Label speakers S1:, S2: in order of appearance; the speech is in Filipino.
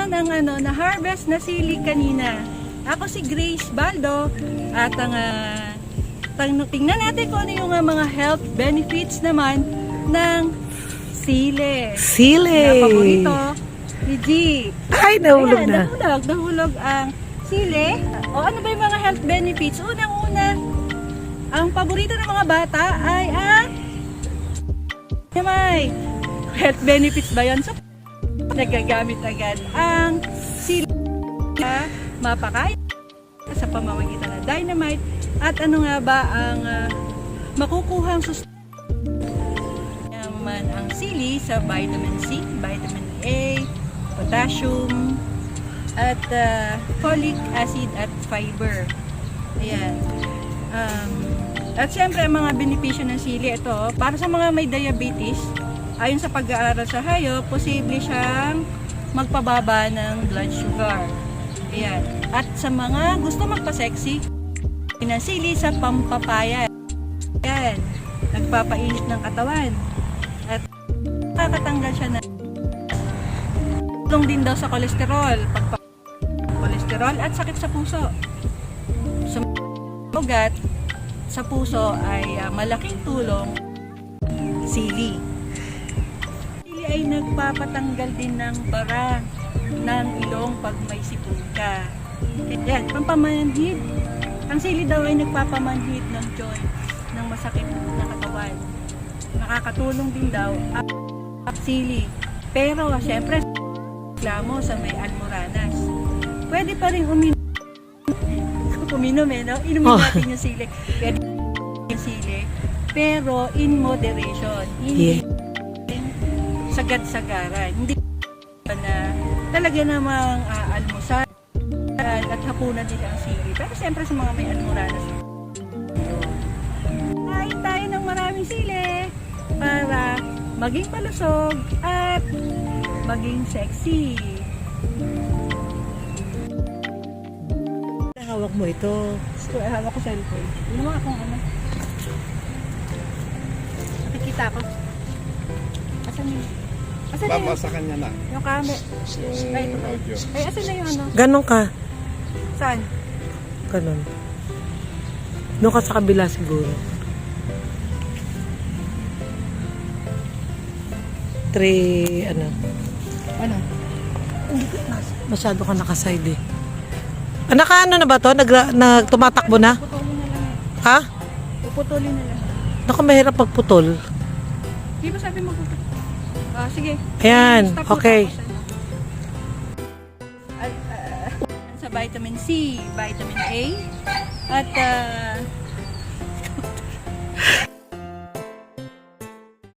S1: naman ang ano, na harvest na sili kanina. Ako si Grace Baldo at ang tang- tingnan natin kung ano yung ah, mga health benefits naman ng sili.
S2: Sili.
S1: Na paborito ni G.
S2: Ay, nahulog
S1: Ayan,
S2: na.
S1: Nahulog, nahulog ang sili. O ano ba yung mga health benefits? Unang-una, ang paborito ng mga bata ay ang may health benefits ba yun? So, nagagamit agad ang sili na mapakain sa pamamagitan ng dynamite at ano nga ba ang ah, makukuhang sus naman ang sili sa vitamin C, vitamin A, potassium, at ah, folic acid at fiber. Ayan. Um, at syempre, ang mga benepisyo ng sili, ito, para sa mga may diabetes, ayon sa pag-aaral sa hayop, posible siyang magpababa ng blood sugar. Ayan. At sa mga gusto magpa-sexy, ng sili sa pampapaya. Ayan. Nagpapainit ng katawan. At nakakatanggal siya na tulong din daw sa kolesterol, pagpa kolesterol at sakit sa puso. Sa ugat, sa puso ay ah, malaking tulong sili. Ay nagpapatanggal din ng bara ng ilong pag may sipon ka. Yan, pampamanhid. Ang sili daw ay nagpapamanhid ng joint ng masakit na katawan. Nakakatulong din daw ang sili. Pero syempre, reklamo sa may almoranas. Pwede pa rin uminom. uminom eh, no? Inumin
S2: Oh.
S1: natin yung sili. Pwede yung sili. Pero in moderation. Hindi sagad-sagaran. Hindi na talaga namang uh, almusal at hapunan din ang sili. Pero siyempre sa mga may almoranas. Kain tayo ng maraming sili para maging malusog at maging sexy.
S2: Hawak mo ito.
S1: So, eh, hawak ko cellphone. Yun naman akong ano. Nakikita ko. Asan yung... Asan na
S3: Baba
S1: yung...
S3: sa kanya na.
S1: Yung kame.
S3: Yung
S1: Ay, ito.
S3: audio.
S1: Ay, asan na yung ano?
S2: Ganon ka.
S1: Saan?
S2: Ganon. Doon ka sa kabila siguro. Three, ano,
S1: Ano?
S2: masyado ka nakaside eh. Ah, naka ano na ba to? Nag, nag tumatakbo na?
S1: Puputulin na lang. eh.
S2: Ha?
S1: Puputulin na lang.
S2: Naku, mahirap pagputol.
S1: Di ba sabi mo puputulin? Ah, sige.
S2: Ayan,
S1: Stop
S2: okay.
S1: tapos, ano. Al- ah, sa vitamin C, vitamin A, at ah,